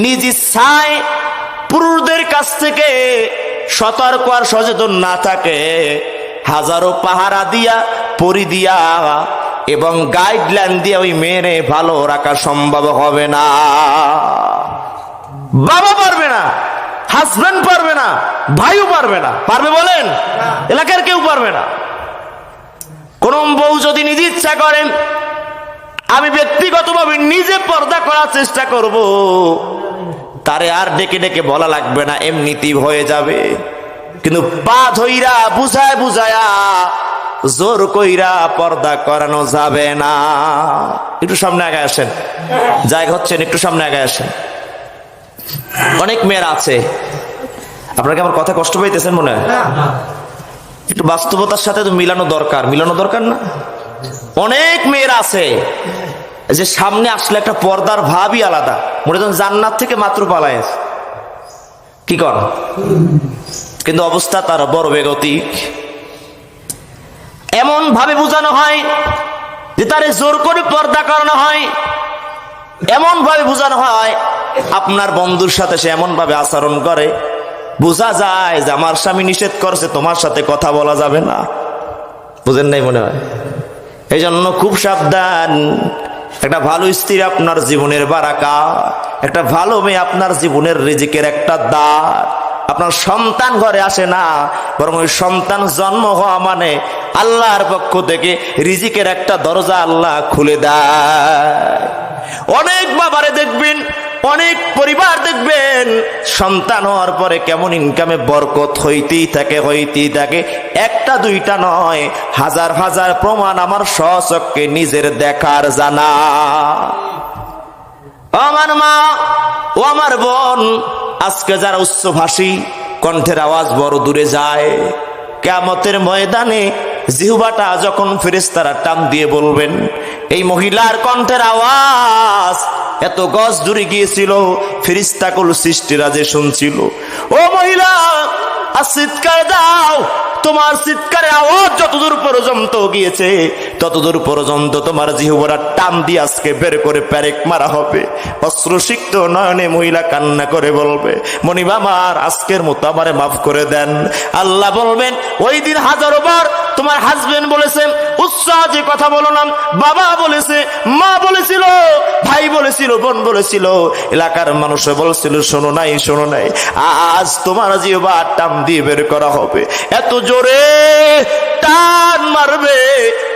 নিজ ইচ্ছায় পুরুষদের কাছ থেকে সতর্ক আর সচেতন না থাকে। হাজারো পাহারা দিয়া, পরি দিয়া এবং গাইডলাইন দিয়ে ওই মেয়েরে ভালো রাখা সম্ভব হবে না। বাবা পারবে না হাজবেন্ড পারবে না, ভাইও পারবে না। পারবে বলেন? এলাকার কেউ পারবে না। কোন বউ যদি নিজে ইচ্ছা করেন, আমি ব্যক্তিগতভাবে নিজে পর্দা করার চেষ্টা করব। তারে আর ডেকে ডেকে বলা লাগবে না, এমনিতেই হয়ে যাবে। কিন্তু পা ধইরা বুঝায় বুঝায়া জোর কইরা পর্দা করানো যাবে না। একটু সামনে আগে আসেন। জায়গা হচ্ছেন, একটু সামনে আগে আসেন। অনেক মেয়ের আছে। আপনাকে আমার কথা কষ্ট পাইতেছেন মনে হয়? একটু বাস্তবতার সাথে তো মিলানো দরকার। মিলানো দরকার না? অনেক মেয়ের আছে। যে সামনে আসলে একটা পর্দার ভাবই আলাদা। মনে হয় জান্নাত থেকে মাত্র পালায়। কি কর? কিন্তু অবস্থা তার বড় বেগতিক। এমন ভাবে বোঝানো হয় যে তারে জোর করে পর্দা করানো হয়। এমন ভাবে বোঝানো হয়, আপনার বন্ধুর সাথে সে এমন ভাবে আচরণ করে। বোঝা যায় যে আমার স্বামী নিষেধ করছে, তোমার সাথে কথা বলা যাবে না। বুঝেন নাই মনে হয়? এই জন্য খুব সাবধান। একটা ভালো স্ত্রী আপনার জীবনের বারাকা, একটা ভালো মেয়ে আপনার জীবনের রিজিকের একটা দ্বার আপনার সন্তান ঘরে আসে না, বরং ওই সন্তান জন্ম হওয়া মানে আল্লাহর পক্ষ থেকে রিজিকের একটা দরজা আল্লাহ খুলে দেয়। অনেক বাবারে দেখবেন অনেক পরিবার দেখবেন, সন্তান হওয়ার পরে কেমন ইনকামে বরকত হইতেই থাকে হইতেই থাকে। একটা, দুইটা নয়, হাজার হাজার প্রমাণ আমার সচককে নিজের দেখার জানা। আমার মা, ও আমার বোন, আজকে যারা উচ্চভাষী, কণ্ঠের আওয়াজ বড় দূরে যায়। কেমতের ময়দানে জিহুবাটা যখন ফেরেস্তারা টান দিয়ে বলবেন, এই মহিলার কণ্ঠের আওয়াজ এত গজ দূরে গিয়েছিল ফেরিস্তাকুল সৃষ্টিরা যে শুনছিল। ও মহিলা, আর চিৎকার দাও, তোমার চিৎকারের আওয়াজ যতদূর পর্যন্ত গিয়েছে, ততদূর পর্যন্ত তোমার জিহুবরা টান দিয়ে আজকে বের করে প্যারেক মারা হবে। অশ্রুসিক্ত নয়নে মহিলা কান্না করে বলবে মনিবা আমার, আজকের মতো আমারে মাফ করে দেন। আল্লাহ বলবেন, ওই দিন হাজারো বার তোমার হাজবেন্ড বলেছে, উৎসাহ যে কথা বলো না, বাবা বলেছে, মা বলেছিল, ভাই বলেছিল, বোন বলেছিল, এলাকার মানুষ বলছিল, শোনো নাই শোনো নাই, আজ তোমার জিও বা টান দিয়ে বের করা হবে। এত জোরে টান মারবে।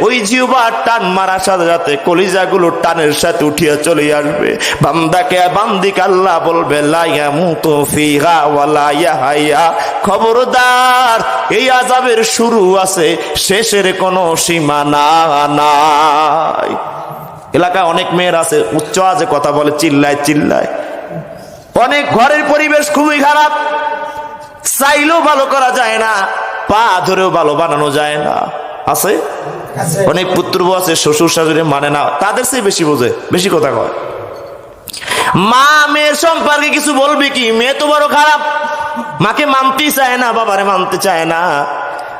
ওই জিহবা টান মারার সাথে সাথে কলিজাগুলো টানের সাথে উঠিয়ে চলে আসবে। বান্দাকে বান্দিক আল্লাহ বলবে লাইয়া মুতো ফিহা ওয়ালা ইয়াহাইয়া খবরদার, এই আজাবের শুরু আছে, শেষের কোনো সীমানা নাই। এলাকায় অনেক মেয়ের আছে, উচ্চ আজে কথা বলে, চিল্লায় চিল্লায়। অনেক ঘরের পরিবেশ খুবই খারাপ। চাইলেও ভালো করা যায় না। পা ধরেও ভালো বানানো যায় না। আছে? অনেক পুত্র আছে শ্বশুর শাশুড়ি মানে না তাদের চেয়ে বেশি বোঝে বেশি কথা কয়। মা মেয়ের সম্পর্কে কিছু বলবে কি? মেয়ে তো বড় খারাপ। মাকে মানতেই চায় না বাবারে মানতে চায় না।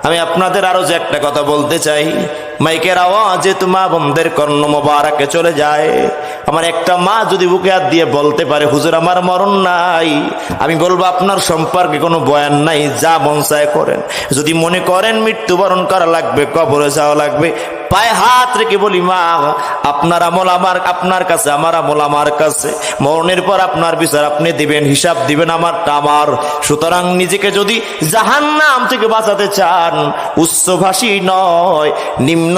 আমি আপনাদের আরও যে একটা কথা বলতে চাই। মাইকের আওয়াজে তো মা বোনদের কর্ণ মোবারকে চলে যায়। আমার একটা মা যদি বুকে হাত দিয়ে বলতে পারে, হুজুর, আমার মরণ নাই। আমি বলব, আপনার সম্পর্কে কোনো বয়ান নাই, যা বনসায় করেন। যদি মনে করেন মৃত্যুবরণ করা লাগবে, কবরে যাওয়া লাগবে পায়ে হাত রেখে বলি, মা, আপনার আমল আমার, আপনার কাছে, আমার আমল আমার কাছে। মরণের পর আপনার বিচার আপনি দিবেন, হিসাব দিবেন আমারটা আমার। সুতরাং নিজেকে যদি জাহান্নাম থেকে বাঁচাতে চান, উচ্চভাষী নয়, নিম্ন